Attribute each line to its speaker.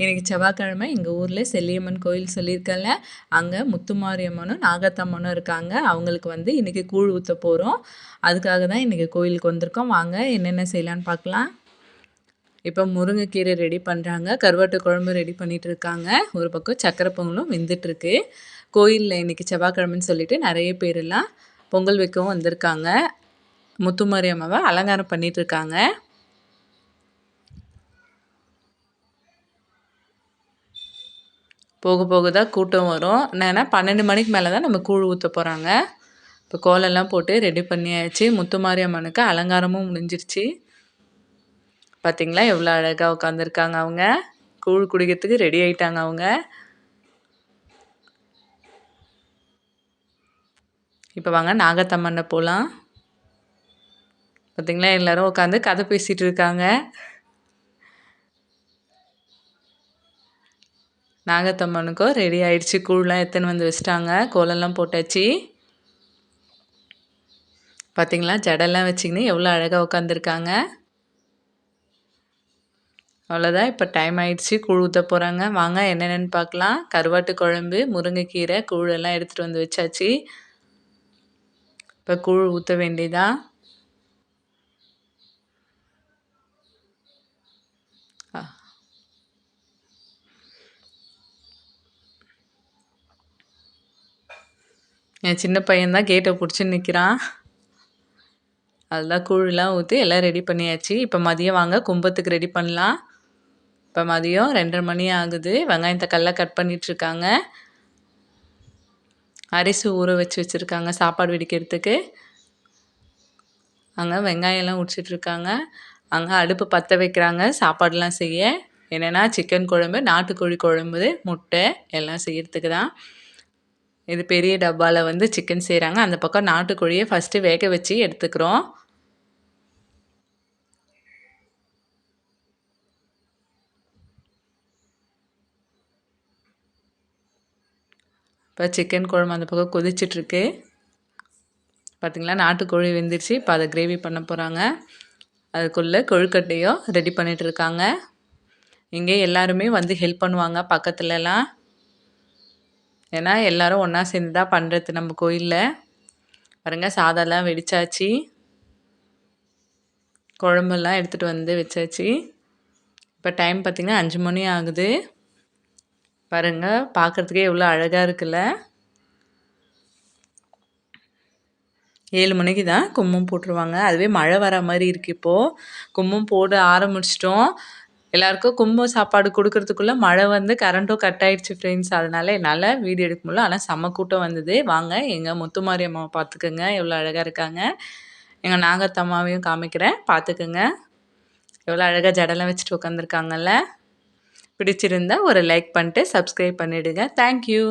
Speaker 1: இன்றைக்கி செவ்வாய்க்கிழமை எங்கள் ஊரில் செல்லியம்மன் கோயில் சொல்லியிருக்கல அங்கே முத்துமாரியம்மனும் நாகத்தம்மனும் இருக்காங்க. அவங்களுக்கு வந்து இன்றைக்கி கூழ் ஊற்ற போகிறோம் அதுக்காக தான் இன்றைக்கி கோயிலுக்கு வந்திருக்கோம். வாங்க என்னென்ன செய்யலான்னு பார்க்கலாம். இப்போ முருங்கைக்கீரை ரெடி பண்ணுறாங்க கருவாட்டு குழம்பு ரெடி பண்ணிகிட்டு இருக்காங்க. ஒரு பக்கம் சக்கரை பொங்கலும் வெந்துட்டுருக்கு கோயிலில் இன்றைக்கி செவ்வாய்க்கிழமைன்னு சொல்லிட்டு நிறைய பேரெல்லாம் பொங்கல் வைக்கவும் வந்திருக்காங்க. முத்துமாரி அம்மாவை அலங்காரம் பண்ணிகிட்ருக்காங்க போக போக தான் கூட்டம் வரும். என்னென்னா பன்னெண்டு மணிக்கு மேலே தான் நம்ம கூழ் ஊற்ற போகிறாங்க இப்போ கோலெல்லாம் போட்டு ரெடி பண்ணியாச்சு. முத்து மாரியம்மனுக்கு அலங்காரமும் முடிஞ்சிருச்சு. பார்த்திங்களா எவ்வளோ அழகாக உட்காந்துருக்காங்க அவங்க. கூழ் குடிக்கிறதுக்கு ரெடி ஆகிட்டாங்க அவங்க. இப்போ வாங்க நாகத்தம்மனை போகலாம் பார்த்திங்களா எல்லோரும் உட்காந்து கதை பேசிகிட்டு இருக்காங்க. நாகத்தம்மனுக்கும் ரெடி ஆயிடுச்சு. கூழ்லாம் எத்தனை வந்து வச்சிட்டாங்க. கோலெல்லாம் போட்டாச்சு. பார்த்திங்களா ஜடெல்லாம் வச்சிங்கன்னு எவ்வளோ அழகாக உட்காந்துருக்காங்க அவ்வளோதான் இப்போ டைம் ஆயிடுச்சு. கூழ் ஊற்ற போகிறாங்க வாங்க என்னென்னு பார்க்கலாம் கருவாட்டு குழம்பு முருங்கைக்கீரை கூழெல்லாம் எடுத்துகிட்டு வந்து வச்சாச்சு. இப்போ கூழ் ஊற்ற வேண்டியதான் என் சின்ன பையன்தான் கேட்டை பிடிச்சி நிற்கிறான் அதெல்லாம் கூழெலாம் ஊற்றி எல்லாம் ரெடி பண்ணியாச்சு. இப்போ மதியம் வாங்க கும்பத்துக்கு ரெடி பண்ணலாம். இப்போ மதியம் ரெண்டரை மணி ஆகுது. வெங்காயம் கல்ல கட் பண்ணிகிட்ருக்காங்க அரிசி ஊற வச்சு வச்சுருக்காங்க சாப்பாடு வெடிக்கிறதுக்கு. அங்கே வெங்காயம்லாம் உடிச்சிட்ருக்காங்க அங்கே அடுப்பு பற்ற வைக்கிறாங்க சாப்பாடெலாம் செய்ய. என்னென்னா சிக்கன் குழம்பு நாட்டுக்கோழி குழம்பு முட்டை எல்லாம் செய்கிறதுக்கு தான். இது பெரிய டப்பாவில் வந்து சிக்கன் செய்கிறாங்க அந்த பக்கம் நாட்டுக்கோழியை ஃபஸ்ட்டு வேக வச்சு எடுத்துக்கிறோம். இப்போ சிக்கன் குழம்பு அந்த பக்கம் கொதிச்சிட்ருக்கு. பார்த்திங்களா நாட்டுக்கோழி வெந்துருச்சு. இப்போ அதை கிரேவி பண்ண போகிறாங்க அதுக்குள்ளே கொழுக்கட்டையும் ரெடி பண்ணிகிட்ருக்காங்க இங்கே எல்லாருமே வந்து ஹெல்ப் பண்ணுவாங்க பக்கத்துலலாம். ஏன்னா எல்லோரும் ஒன்றா சேர்ந்து தான் பண்ணுறது நம்ம கோயிலில். பாருங்கள் சாதம்லாம் வெடிச்சாச்சு. குழம்பெல்லாம் எடுத்துகிட்டு வந்து வச்சாச்சு. இப்போ டைம் பார்த்திங்கன்னா அஞ்சு மணி ஆகுது. பாருங்கள் பார்க்குறதுக்கே எவ்வளோ அழகாக இருக்குல்ல. ஏழு மணிக்கு தான் கும்பம் போட்டுருவாங்க. அதுவே மழை வர மாதிரி இருக்குது இப்போது கும்பம் போட ஆரம்பிச்சிட்டோம். எல்லாருக்கும் கும்பம் சாப்பாடு கொடுக்கறதுக்குள்ளே மழை வந்து கரண்ட்டும் கட் ஆயிடுச்சு ஃப்ரெண்ட்ஸ் அதனால் என்னால் வீடியோ எடுக்க முடியல. ஆனால் செம்ம கூட்டம் வந்தது. வாங்க எங்கள் முத்துமாரி அம்மாவை பார்த்துக்கோங்க. எவ்வளோ அழகாக இருக்காங்க. எங்கள் நாகத்தம்மாவையும் காமிக்கிறேன். பார்த்துக்குங்க. எவ்வளோ அழகாக ஜடலாம் வச்சுட்டு உட்காந்துருக்காங்கல்ல பிடிச்சிருந்தா ஒரு லைக் பண்ணிட்டு சப்ஸ்கிரைப் பண்ணிவிடுங்க தேங்க்யூ